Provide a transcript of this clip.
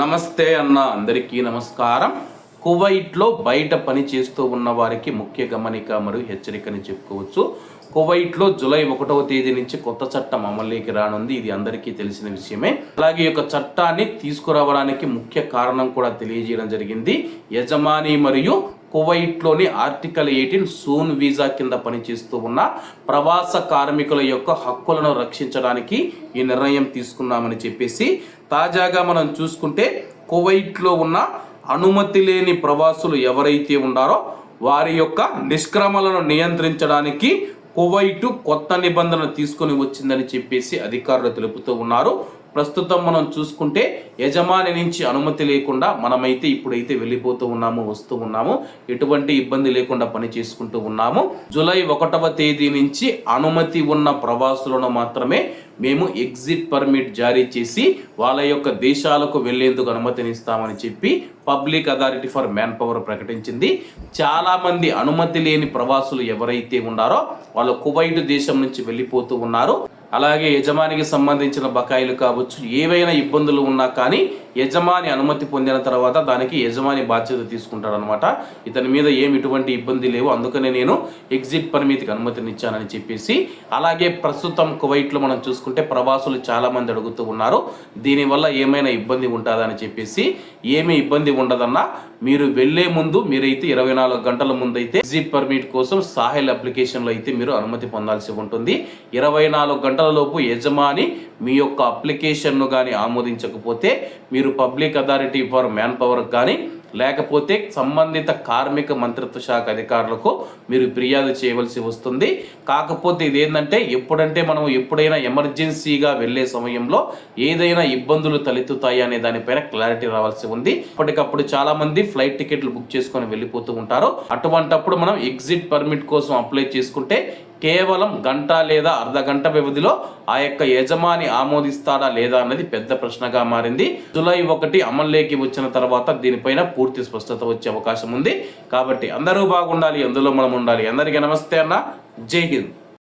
నమస్తే అన్న అందరికీ నమస్కారం. కువైట్లో బయట పని చేస్తూ ఉన్న వారికి ముఖ్య గమనిక మరియు హెచ్చరికని చెప్పుకోవచ్చు. కువైట్లో జూలై ఒకటవ తేదీ నుంచి కొత్త చట్టం అమలులోకి రానుంది. ఇది అందరికీ తెలిసిన విషయమే. అలాగే ఈ యొక్క చట్టాన్ని తీసుకురావడానికి ముఖ్య కారణం కూడా తెలియజేయడం జరిగింది. యజమాని మరియు కువైట్లోని ఆర్టికల్ ఎయిటీన్ సూన్ వీసా కింద పనిచేస్తూ ఉన్న ప్రవాస కార్మికుల యొక్క హక్కులను రక్షించడానికి ఈ నిర్ణయం తీసుకున్నామని చెప్పేసి తాజాగా మనం చూసుకుంటే కువైట్లో ఉన్న అనుమతి లేని ప్రవాసులు ఎవరైతే ఉన్నారో వారి యొక్క నిష్క్రమలను నియంత్రించడానికి కువైటు కొత్త నిబంధన తీసుకొని వచ్చిందని చెప్పేసి అధికారులు తెలుపుతూ ఉన్నారు. ప్రస్తుతం మనం చూసుకుంటే యజమాని నుంచి అనుమతి లేకుండా మనమైతే ఇప్పుడైతే వెళ్ళిపోతూ ఉన్నాము వస్తూ ఉన్నాము. ఎటువంటి ఇబ్బంది లేకుండా పని చేసుకుంటూ ఉన్నాము. జూలై ఒకటవ తేదీ నుంచి అనుమతి ఉన్న ప్రవాసులను మాత్రమే మేము ఎగ్జిట్ పర్మిట్ జారీ చేసి వాళ్ళ యొక్క దేశాలకు వెళ్ళేందుకు అనుమతినిస్తామని చెప్పి public authority for man power ప్రకటించింది. చాలామంది అనుమతి లేని ప్రవాసులు ఎవరైతే ఉన్నారో వాళ్ళు కువైట్ దేశం నుంచి వెళ్ళిపోతూ ఉన్నారు. అలాగే యజమానికి సంబంధించిన బకాయిలు కావచ్చు ఏవైనా ఇబ్బందులు ఉన్నా కానీ యజమాని అనుమతి పొందిన తర్వాత దానికి యజమాని బాధ్యత తీసుకుంటాడనమాట ఇతని మీద ఏమి ఎటువంటి ఇబ్బంది లేవు. అందుకనే నేను ఎగ్జిట్ పర్మిట్కి అనుమతినిచ్చానని చెప్పేసి అలాగే ప్రస్తుతం కువైట్లో మనం చూసుకుంటే ప్రవాసులు చాలామంది అడుగుతూ ఉన్నారు దీనివల్ల ఏమైనా ఇబ్బంది ఉంటుందా అని చెప్పేసి ఏమీ ఇబ్బంది ఉండదన్నా మీరు వెళ్ళే ముందు మీరైతే ఇరవై నాలుగు గంటల ముందు అయితే విజిట్ పర్మిట్ కోసం సాహిల్ అప్లికేషన్లో అయితే మీరు అనుమతి పొందాల్సి ఉంటుంది. ఇరవై నాలుగు గంటల లోపు యజమాని మీ యొక్క అప్లికేషన్ను కానీ ఆమోదించకపోతే మీరు public authority for man power కానీ లేకపోతే సంబంధిత కార్మిక మంత్రిత్వ శాఖ అధికారులకు మీరు ఫిర్యాదు చేయవలసి వస్తుంది. కాకపోతే ఇదేంటంటే ఎప్పుడంటే మనం ఎప్పుడైనా ఎమర్జెన్సీగా వెళ్ళే సమయంలో ఏదైనా ఇబ్బందులు తలెత్తుతాయి అనే దానిపైన క్లారిటీ రావాల్సి ఉంది. ఇప్పటికప్పుడు చాలా మంది ఫ్లైట్ టికెట్లు బుక్ చేసుకొని వెళ్ళిపోతూ ఉంటారు. అటువంటప్పుడు మనం ఎగ్జిట్ పర్మిట్ కోసం అప్లై చేసుకుంటే కేవలం గంట లేదా అర్ధ గంట వ్యవధిలో ఆ యొక్క యజమాని ఆమోదిస్తాడా లేదా అన్నది పెద్ద ప్రశ్నగా మారింది. జూలై ఒకటి అమల్లోకి వచ్చిన తర్వాత దీనిపైన పూర్తి స్పష్టత వచ్చే అవకాశం ఉంది. కాబట్టి అందరూ బాగుండాలి అందులో మనం ఉండాలి. అందరికీ నమస్తే అన్న. జై హింద్.